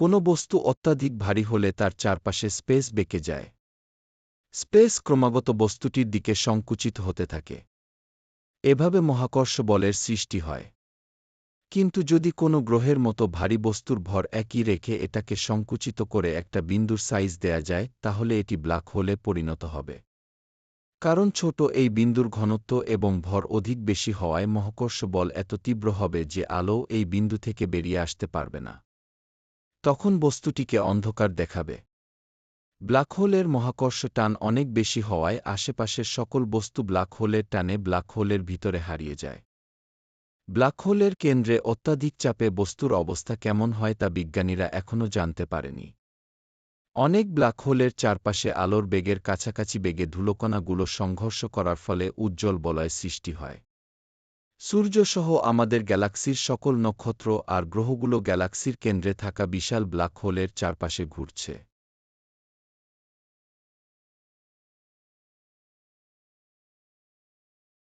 কোনো বস্তু অত্যাধিক ভারী হলে তার চারপাশে স্পেস বেঁকে যায়। স্পেস ক্রমাগত বস্তুটির দিকে সংকুচিত হতে থাকে। এভাবে মহাকর্ষ বলের সৃষ্টি হয়। কিন্তু যদি কোনো গ্রহের মতো ভারী বস্তুর ভর একই রেখে এটাকে সংকুচিত করে একটা বিন্দুর সাইজ দেয়া যায়, তাহলে এটি ব্ল্যাক হোলে পরিণত হবে। কারণ ছোট এই বিন্দুর ঘনত্ব এবং ভর অধিক বেশি হওয়ায় মহাকর্ষ বল এত তীব্র হবে যে আলো এই বিন্দু থেকে বেরিয়ে আসতে পারবে না। তখন বস্তুটিকে অন্ধকার দেখাবে। ব্ল্যাক হোলের মহাকর্ষ টান অনেক বেশি হওয়ায় আশেপাশের সকল বস্তু ব্ল্যাক হোলের টানে ব্ল্যাক হোলের ভিতরে হারিয়ে যায়। ব্ল্যাক হোলের কেন্দ্রে অত্যাধিক চাপে বস্তুর অবস্থা কেমন হয় তা বিজ্ঞানীরা এখনও জানতে পারেনি। অনেক ব্ল্যাক হোলের চারপাশে আলোর বেগের কাছাকাছি বেগে ধুলোকণাগুলো সংঘর্ষ করার ফলে উজ্জ্বল বলয় সৃষ্টি হয়। সূর্যসহ আমাদের গ্যালাক্সির সকল নক্ষত্র আর গ্রহগুলো গ্যালাক্সির কেন্দ্রে থাকা বিশাল ব্ল্যাক হোলের চারপাশে ঘুরছে।